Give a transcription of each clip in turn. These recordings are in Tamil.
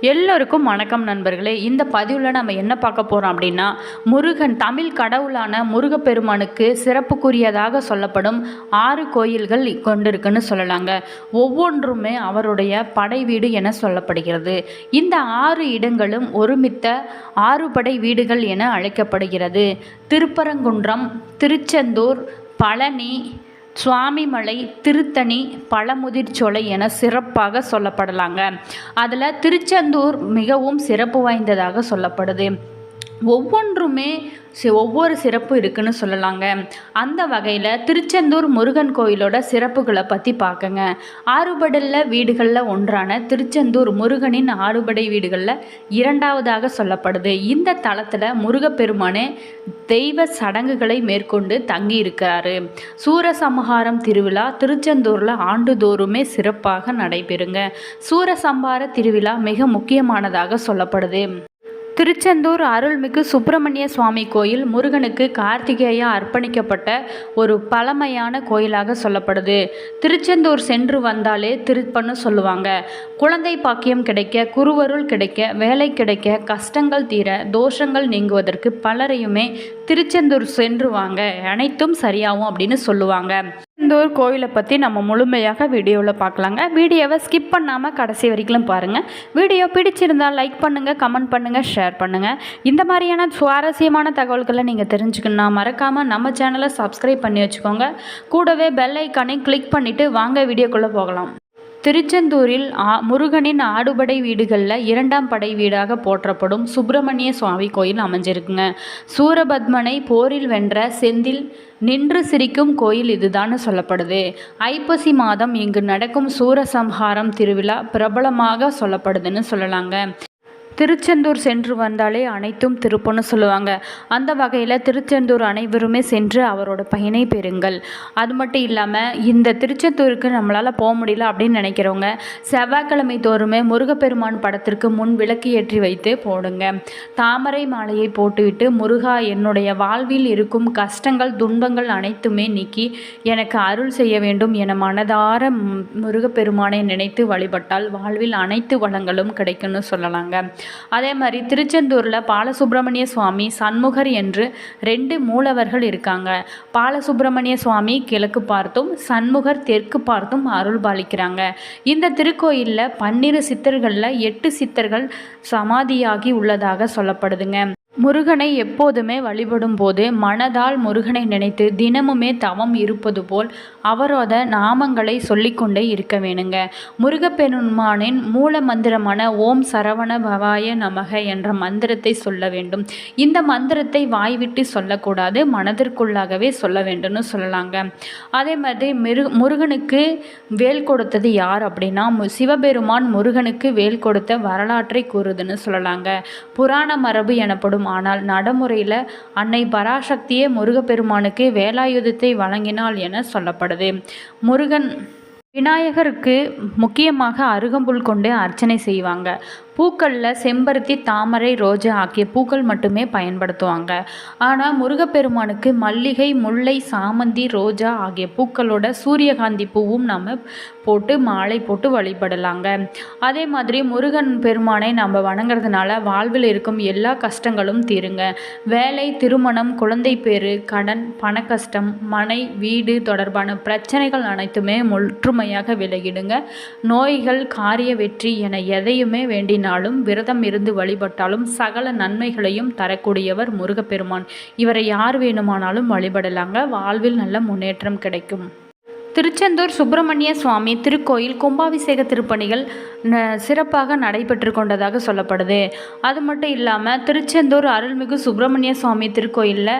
எல்லோருக்கும் வணக்கம் நண்பர்களே. இந்த பதிவில் நம்ம என்ன பார்க்க போகிறோம் அப்படின்னா முருகன் தமிழ் கடவுளான முருகப்பெருமானுக்கு சிறப்புக்குரியதாக சொல்லப்படும் ஆறு கோயில்கள் கொண்டிருக்குன்னு சொல்லலாங்க. ஒவ்வொன்றுமே அவருடைய படை வீடு என சொல்லப்படுகிறது. இந்த ஆறு இடங்களும் ஒருமித்த ஆறு படை வீடுகள் என அழைக்கப்படுகிறது. திருப்பரங்குன்றம் திருச்செந்தூர் பழனி சுவாமிமலை திருத்தணி பழமுதிர்ச்சோலை என சிறப்பாக சொல்லப்படலாங்க. அதில் திருச்செந்தூர் மிகவும் சிறப்பு வாய்ந்ததாக சொல்லப்படுது. ஒவ்வொன்றுமே ஒவ்வொரு சிறப்பு இருக்குன்னு சொல்லலாங்க. அந்த வகையில் திருச்செந்தூர் முருகன் கோயிலோட சிறப்புகளை பற்றி பார்க்கங்க ஆறுபடல வீடுகளில் ஒன்றான திருச்செந்தூர் முருகனின் ஆறுபடை வீடுகளில் இரண்டாவதாக சொல்லப்படுது. இந்த தளத்தில் முருகப்பெருமானே தெய்வ சடங்குகளை மேற்கொண்டு தங்கி இருக்கிறாரு சூரசம்ஹாரம் திருவிழா திருச்செந்தூரில் ஆண்டுதோறுமே சிறப்பாக நடைபெறுங்க. சூரசம்ஹார திருவிழா மிக முக்கியமானதாக சொல்லப்படுது. திருச்செந்தூர் அருள்மிகு சுப்பிரமணிய சுவாமி கோயில் முருகனுக்கு கார்த்திகேயா அர்ப்பணிக்கப்பட்ட ஒரு பழமையான கோயிலாக சொல்லப்படுது. திருச்செந்தூர் சென்று வந்தாலே திருப்பன்னு சொல்லுவாங்க. குழந்தை பாக்கியம் கிடைக்க குருவருள் கிடைக்க வேலை கிடைக்க கஷ்டங்கள் தீர தோஷங்கள் நீங்குவதற்கு பலரையுமே திருச்செந்தூர் சென்று வாங்க. அனைத்தும் சரியாகும் அப்படின்னு சொல்லுவாங்க. திருச்செந்தூர் கோயிலை பற்றி நம்ம முழுமையாக வீடியோவில் பார்க்கலாங்க. வீடியோவை ஸ்கிப் பண்ணாமல் கடைசி வரைக்கும் பாருங்கள் வீடியோ பிடிச்சிருந்தால் லைக் பண்ணுங்கள் கமெண்ட் பண்ணுங்கள் ஷேர் பண்ணுங்கள் இந்த மாதிரியான சுவாரஸ்யமான தகவல்களை நீங்கள் தெரிஞ்சுக்கணும்னா மறக்காமல் நம்ம சேனலை சப்ஸ்கிரைப் பண்ணி வச்சுக்கோங்க. கூடவே பெல் ஐக்கானை கிளிக் பண்ணிவிட்டு வாங்க வீடியோக்குள்ளே போகலாம். திருச்செந்தூரில் ஆ முருகனின் ஆடுபடை வீடுகளில் இரண்டாம் படை வீடாக போற்றப்படும் சுப்பிரமணிய சுவாமி கோயில் அமைஞ்சிருக்குங்க. சூரபத்மனை போரில் வென்ற செந்தில் நின்று சிரிக்கும் கோயில் இதுதான்னு சொல்லப்படுது. ஐப்பசி மாதம் இங்கு நடக்கும் சூரசம்ஹாரம் திருவிழா பிரபலமாக சொல்லப்படுதுன்னு சொல்லலாங்க. திருச்செந்தூர் சென்று வந்தாலே அனைத்தும் திருப்பம்னு சொல்லுவாங்க. அந்த வகையில் திருச்செந்தூர் அனைவருமே சென்று அவரோட பயனை பெறுங்கள். அது மட்டும் இல்லாமல் இந்த திருச்செந்தூருக்கு நம்மளால் போக முடியல அப்படின்னு நினைக்கிறவங்க செவ்வாய்க்கிழமை தோறுமே முருகப்பெருமான் படத்திற்கு முன் விளக்கு ஏற்றி வைத்து போடுங்க. தாமரை மாலையை போட்டுவிட்டு முருகா என்னுடைய வாழ்வில் இருக்கும் கஷ்டங்கள் துன்பங்கள் அனைத்துமே நீக்கி எனக்கு அருள் செய்ய வேண்டும் என மனதார முருகப்பெருமானை நினைத்து வழிபட்டால் வாழ்வில் அனைத்து வளங்களும் கிடைக்கும்னு சொல்லலாங்க. அதே மாதிரி திருச்செந்தூரில் பாலசுப்பிரமணிய சுவாமி சண்முகர் என்று ரெண்டு மூலவர்கள் இருக்காங்க. பாலசுப்பிரமணிய சுவாமி கிழக்கு பார்த்தும் சண்முகர் தெற்கு பார்த்தும் அருள் பாலிக்கிறாங்க. இந்த திருக்கோயிலில் பன்னிரு சித்தர்களில் எட்டு சித்தர்கள் சமாதியாகி உள்ளதாக சொல்லப்படுதுங்க. முருகனை எப்போதுமே வழிபடும் போது மனதால் முருகனை நினைத்து தினமுமே தவம் இருப்பது போல் அவரோட நாமங்களை சொல்லிக்கொண்டே இருக்க வேணுங்க. முருகப்பெருமானின் மூல மந்திரமான ஓம் சரவண பவாய நமக என்ற மந்திரத்தை சொல்ல வேண்டும். இந்த மந்திரத்தை வாய்விட்டு சொல்லக்கூடாது மனதிற்குள்ளாகவே சொல்ல வேண்டும்னு சொல்லலாங்க. அதே மாதிரி மிரு முருகனுக்கு வேல் கொடுத்தது யார் அப்படின்னா மு- சிவபெருமான் முருகனுக்கு வேல் கொடுத்த வரலாற்றை கூறுதுன்னு சொல்லலாங்க. புராண மரபு எனப்படும் ஆனால் நடைமுறையில் அன்னை பராசக்தியே முருகப்பெருமானுக்கு வேலாயுதத்தை வழங்கினாள் என சொல்லப்படுது. முருகன் விநாயகருக்கு முக்கியமாக அருகம்புல் கொண்டு அர்ச்சனை செய்வாங்க. பூக்களில் செம்பருத்தி தாமரை ரோஜா ஆகிய பூக்கள் மட்டுமே பயன்படுத்துவாங்க. ஆனால் முருகப்பெருமானுக்கு மல்லிகை முல்லை சாமந்தி ரோஜா ஆகிய பூக்களோட சூரியகாந்தி பூவும் நம்ம போட்டு மாலை போட்டு வழிபடலாங்க. அதே மாதிரி முருகன் பெருமானை நம்ம வணங்குறதுனால வாழ்வில் இருக்கும் எல்லா கஷ்டங்களும் தீருங்க. வேலை திருமணம் குழந்தை பேரு கடன் பண கஷ்டம் மனை வீடு தொடர்பான பிரச்சனைகள் அனைத்துமே முற்றுமையாக விலகிடுங்க. நோய்கள் காரிய வெற்றி என எதையுமே வேண்டினாலும் விரதம் இருந்து வழிபட்டாலும் சகல நன்மைகளையும் தரக்கூடியவர் முருகப்பெருமான். இவரை யார் வேணுமானாலும் வழிபடலாங்க. வாழ்வில் நல்ல முன்னேற்றம் கிடைக்கும். திருச்செந்தூர் சுப்பிரமணிய சுவாமி திருக்கோயில் கும்பாபிஷேக திருப்பணிகள் சிறப்பாக நடைபெற்று கொண்டதாக சொல்லப்படுது. அது மட்டும் இல்லாமல் திருச்செந்தூர் அருள்மிகு சுப்பிரமணிய சுவாமி திருக்கோயிலில்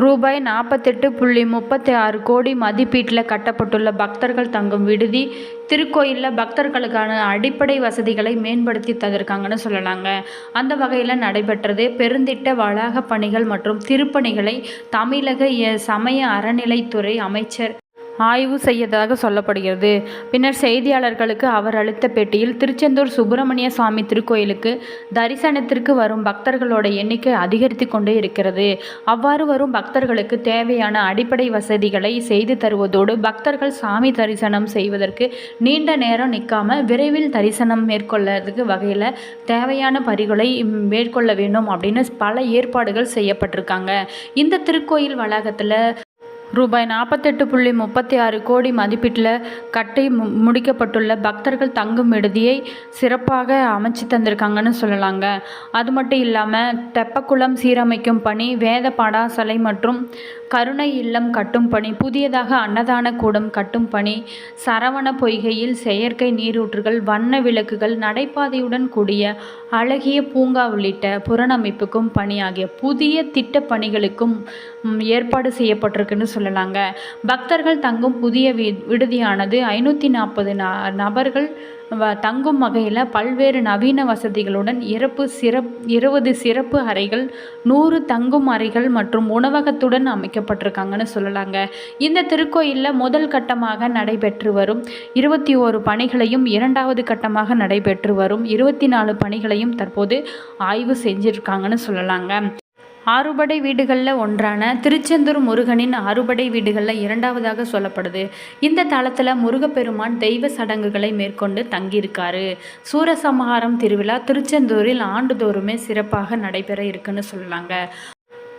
ரூபாய் நாற்பத்தெட்டு புள்ளி முப்பத்தி ஆறு கோடி மதிப்பீட்டில் கட்டப்பட்டுள்ள பக்தர்கள் தங்கும் விடுதி திருக்கோயிலில் பக்தர்களுக்கான அடிப்படை வசதிகளை மேம்படுத்தி தந்திருக்காங்கன்னு சொல்லலாங்க. அந்த வகையில் நடைபெற்றது பெருந்திட்ட வளாக பணிகள் மற்றும் திருப்பணிகளை தமிழக சமய அறநிலைத்துறை அமைச்சர் ஆய்வு செய்யதாக சொல்லப்படுகிறது. பின்னர் செய்தியாளர்களுக்கு அவர் அளித்த பேட்டியில் திருச்செந்தூர் சுப்பிரமணிய சுவாமி திருக்கோயிலுக்கு தரிசனத்திற்கு வரும் பக்தர்களோட எண்ணிக்கை அதிகரித்து கொண்டே இருக்கிறது. அவ்வாறு வரும் பக்தர்களுக்கு தேவையான அடிப்படை வசதிகளை செய்து தருவதோடு பக்தர்கள் சாமி தரிசனம் செய்வதற்கு நீண்ட நேரம் நிற்காம விரைவில் தரிசனம் மேற்கொள்ளறதுக்கு வகையில் தேவையான பரிகளை மேற்கொள்ள வேண்டும் அப்படின்னு பல ஏற்பாடுகள் செய்யப்பட்டிருக்காங்க. இந்த திருக்கோயில் வளாகத்தில் ரூபாய் நாற்பத்தெட்டு புள்ளி முப்பத்தி ஆறு கோடி மதிப்பீட்டில் கட்டி மு முடிக்கப்பட்டுள்ள பக்தர்கள் தங்கும் விடுதியை சிறப்பாக அமைச்சு தந்திருக்காங்கன்னு சொல்லலாங்க. அது மட்டும் இல்லாமல் தெப்பக்குளம் சீரமைக்கும் பணி வேத பாடாசலை மற்றும் கருணை இல்லம் கட்டும் பணி புதியதாக அன்னதான கூடம் கட்டும் பணி சரவண பொய்கையில் செயற்கை நீரூற்றுகள் வண்ண விளக்குகள் நடைபாதையுடன் கூடிய அழகிய பூங்கா உள்ளிட்ட புறணமைப்புக்கும் பணி ஆகிய புதிய திட்ட பணிகளுக்கும் ஏற்பாடு செய்யப்பட்டிருக்குன்னு சொல்லலாங்க. பக்தர்கள் தங்கும் புதிய வி விடுதியானது ஐநூற்றி நாற்பது நபர்கள் தங்கும் வகையில் பல்வேறு நவீன வசதிகளுடன் இறப்பு சிறப் இருபது சிறப்பு அறைகள் நூறு தங்கும் அறைகள் மற்றும் உணவகத்துடன் அமைக்கப்பட்டிருக்காங்கன்னு சொல்லலாங்க. இந்த திருக்கோயிலில் முதல் கட்டமாக நடைபெற்று வரும். இருபத்தி ஓரு பணிகளையும் இரண்டாவது கட்டமாக நடைபெற்று வரும். இருபத்தி நாலு பணிகளையும் தற்போது ஆய்வு செஞ்சுருக்காங்கன்னு சொல்லலாங்க. ஆறுபடை வீடுகளில் ஒன்றான திருச்செந்தூர் முருகனின் ஆறுபடை வீடுகளில் இரண்டாவதாக சொல்லப்படுது. இந்த தளத்தில் முருகப்பெருமான் தெய்வ சடங்குகளை மேற்கொண்டு தங்கியிருக்காரு. சூரசம்ஹாரம் திருவிழா திருச்செந்தூரில் ஆண்டுதோறுமே சிறப்பாக நடைபெற இருக்குன்னு சொல்லலாங்க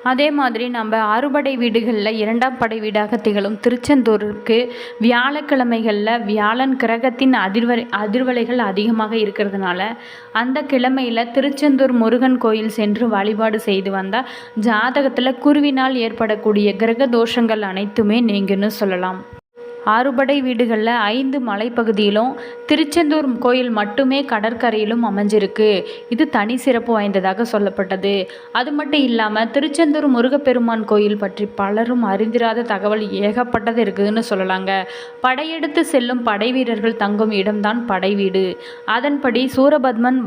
அதே மாதிரி நம்ம ஆறுபடை வீடுகளில் இரண்டாம் படை வீடாக திகழும் திருச்செந்தூருக்கு வியாழக்கிழமைகளில் வியாழன் கிரகத்தின் அதிர்வலை அதிர்வலைகள் அதிகமாக இருக்கிறதுனால அந்த கிழமையில் திருச்செந்தூர் முருகன் கோயில் சென்று வழிபாடு செய்து வந்தால் ஜாதகத்தில் குருவினால் ஏற்படக்கூடிய கிரக தோஷங்கள் அனைத்துமே நீங்கன்னு சொல்லலாம். ஆறுபடை வீடுகளில் ஐந்து மலைப்பகுதியிலும் திருச்செந்தூர் கோயில் மட்டுமே கடற்கரையிலும் அமைஞ்சிருக்கு. இது தனி சிறப்பு வாய்ந்ததாக சொல்லப்பட்டது. அது மட்டும் இல்லாமல் திருச்செந்தூர் முருகப்பெருமான் கோயில் பற்றி பலரும் அறிந்திராத தகவல் ஏகப்பட்டது இருக்குதுன்னு சொல்லலாங்க. படையெடுத்து செல்லும் படை வீரர்கள் தங்கும் இடம்தான் படை வீடு. அதன்படி சூரபத்மன்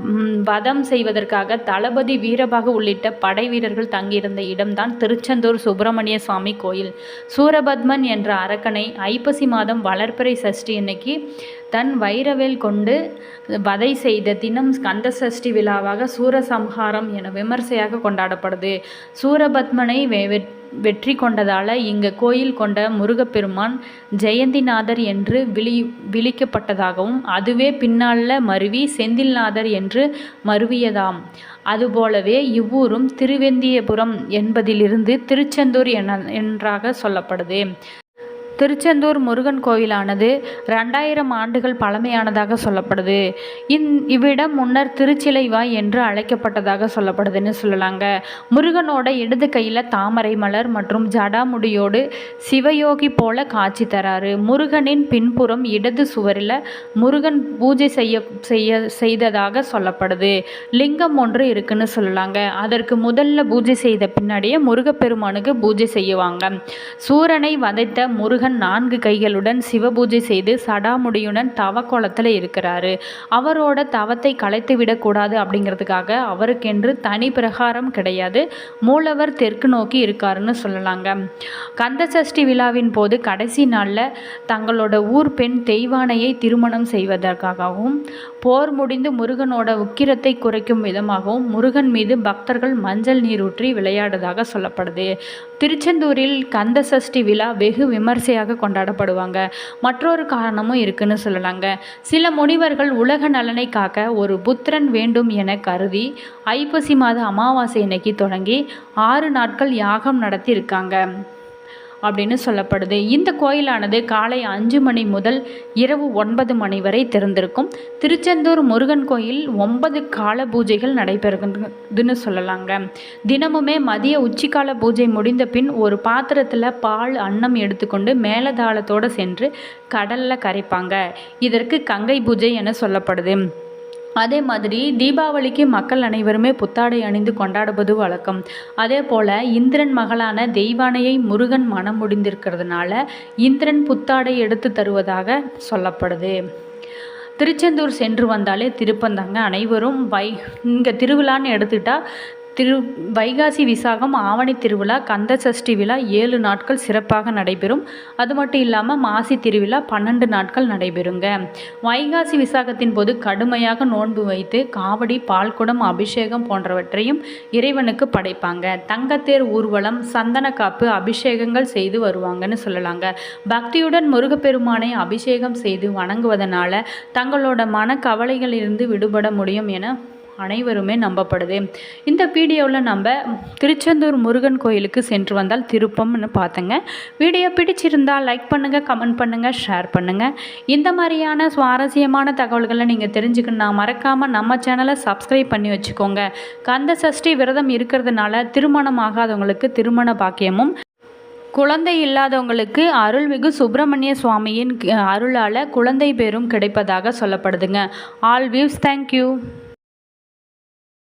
வதம் செய்வதற்காக தளபதி வீரபாகு உள்ளிட்ட படை வீரர்கள் தங்கியிருந்த இடம்தான் திருச்செந்தூர் சுப்பிரமணிய சுவாமி கோயில். சூரபத்மன் என்ற அரக்கனை ஐப்பசி மாதம் வளர்ப்பறை சஷ்டி அன்னைக்கு தன் வைரவேல் கொண்டு வதை செய்த தினம் ஸ்கந்த சஷ்டி விழாவாக சூரசம்ஹாரம் என விமர்சையாக கொண்டாடப்படுது. சூரபத்மனை வெ- வெ- வெற்றி கொண்டதால் இங்கு கோயில் கொண்ட முருகப்பெருமான் ஜெயந்திநாதர் என்று விழி விழிக்கப்பட்டதாகவும் அதுவே பின்னால மருவி செந்தில்நாதர் என்று மருவியதாம். அதுபோலவே இவ்வூரும் திருவெந்தியபுரம் என்பதிலிருந்து திருச்செந்தூர் என என்றாக சொல்லப்படுது. திருச்செந்தூர் முருகன் கோயிலானது ரெண்டாயிரம் ஆண்டுகள் பழமையானதாக சொல்லப்படுது. இந் இவ்விடம் முன்னர் திருச்சிலைவாய் என்று அழைக்கப்பட்டதாக சொல்லப்படுதுன்னு சொல்லலாங்க. முருகனோட இடது கையில் தாமரை மலர் மற்றும் ஜடாமுடியோடு சிவயோகி போல காட்சி தராரு. முருகனின் பின்புறம் இடது சுவரில் முருகன் பூஜை செய்ய செய்ய செய்ததாக சொல்லப்படுது. லிங்கம் ஒன்று இருக்குன்னு சொல்லலாங்க. அதற்கு முதல்ல பூஜை செய்த பின்னாடியே முருகப்பெருமானுக்கு பூஜை செய்வாங்க. சூரனை வதைத்த முருகன் நான்கு கைகளுடன் சிவபூஜை செய்து சடாமுடியுடன் தவக்கோலத்தில் இருக்கிறாரு. அவரோட தவத்தை கலைத்து விடக்கூடாது அப்படிங்கிறதுக்காக அவருக்கென்று தனி பிரகாரம் கிடையாது. மூலவர் தெற்கு நோக்கி இருக்காருன்னு சொல்லலாங்க. கந்த சஷ்டி விழாவின் போது கடைசி நாளில் தங்களோட ஊர் பெண் தெய்வானையை திருமணம் செய்வதற்காகவும் போர் முடிந்து முருகனோட உக்கிரத்தை குறைக்கும் விதமாகவும் முருகன் மீது பக்தர்கள் மஞ்சள் நீரூற்றி விளையாடுவதாக சொல்லப்படுது. திருச்செந்தூரில் கந்த சஷ்டி விழா வெகு விமர்சையாக கொண்டாடப்படுவாங்க. மற்றொரு காரணமும் இருக்குன்னு சொல்லலாங்க. சில முனிவர்கள் உலக நலனை காக்க ஒரு புத்திரன் வேண்டும் என கருதி ஐப்பசி மாத அமாவாசை அன்னைக்கு தொடங்கி ஆறு நாட்கள் யாகம் நடத்தி இருக்காங்க அப்படின்னு சொல்லப்படுது. இந்த கோயிலானது காலை அஞ்சு மணி முதல் இரவு ஒன்பது மணி வரை திறந்திருக்கும். திருச்செந்தூர் முருகன் கோயில் ஒன்பது கால பூஜைகள் நடைபெறுகின்றதுன்னு சொல்லலாங்க. தினமுமே மதிய உச்சிக்கால பூஜை முடிந்த பின் ஒரு பாத்திரத்தில் பால் அன்னம் எடுத்துக்கொண்டு மேலதாளத்தோடு சென்று கடலில் கரைப்பாங்க. இதற்கு கங்கை பூஜை என சொல்லப்படுது. அதே மாதிரி தீபாவளிக்கு மக்கள் அனைவருமே புத்தாடை அணிந்து கொண்டாடுவது வழக்கம். அதே போல் இந்திரன் மகளான தெய்வானையை முருகன் மனம் முடிந்திருக்கிறதுனால இந்திரன் புத்தாடை எடுத்து தருவதாக சொல்லப்படுது. திருச்செந்தூர் சென்று வந்தாலே திருப்பந்தாங்க அனைவரும் வை இங்கே திருவிழான்னு எடுத்துக்கிட்டால் திரு வைகாசி விசாகம் ஆவணி திருவிழா கந்த சஷ்டி விழா ஏழு நாட்கள் சிறப்பாக நடைபெறும். அது மட்டும் இல்லாமல் மாசி திருவிழா பன்னெண்டு நாட்கள் நடைபெறுங்க. வைகாசி விசாகத்தின் போது கடுமையாக நோன்பு வைத்து காவடி பால்குடம் அபிஷேகம் போன்றவற்றையும் இறைவனுக்கு படைப்பாங்க. தங்கத்தேர் ஊர்வலம் சந்தன காப்பு அபிஷேகங்கள் செய்து வருவாங்கன்னு சொல்லலாங்க. பக்தியுடன் முருகப்பெருமானை அபிஷேகம் செய்து வணங்குவதனால தங்களோட மன கவலைகளிலிருந்து விடுபட முடியும் என அனைவருமே நம்பப்படுது. இந்த வீடியோவில் நம்ம திருச்செந்தூர் முருகன் கோயிலுக்கு சென்று வந்தால் திருப்பம்னு பார்த்தங்க. வீடியோ பிடிச்சிருந்தால் லைக் பண்ணுங்கள் கமெண்ட் பண்ணுங்கள் ஷேர் பண்ணுங்கள் இந்த மாதிரியான சுவாரஸ்யமான தகவல்களை நீங்கள் தெரிஞ்சுக்கணுன்னா மறக்காமல் நம்ம சேனலை சப்ஸ்கிரைப் பண்ணி வச்சுக்கோங்க. கந்த சஷ்டி விரதம் இருக்கிறதுனால திருமணம் ஆகாதவங்களுக்கு திருமண பாக்கியமும் குழந்தை இல்லாதவங்களுக்கு அருள்மிகு சுப்பிரமணிய சுவாமியின் அருளால் குழந்தை பேரும் கிடைப்பதாக சொல்லப்படுதுங்க. All views thank you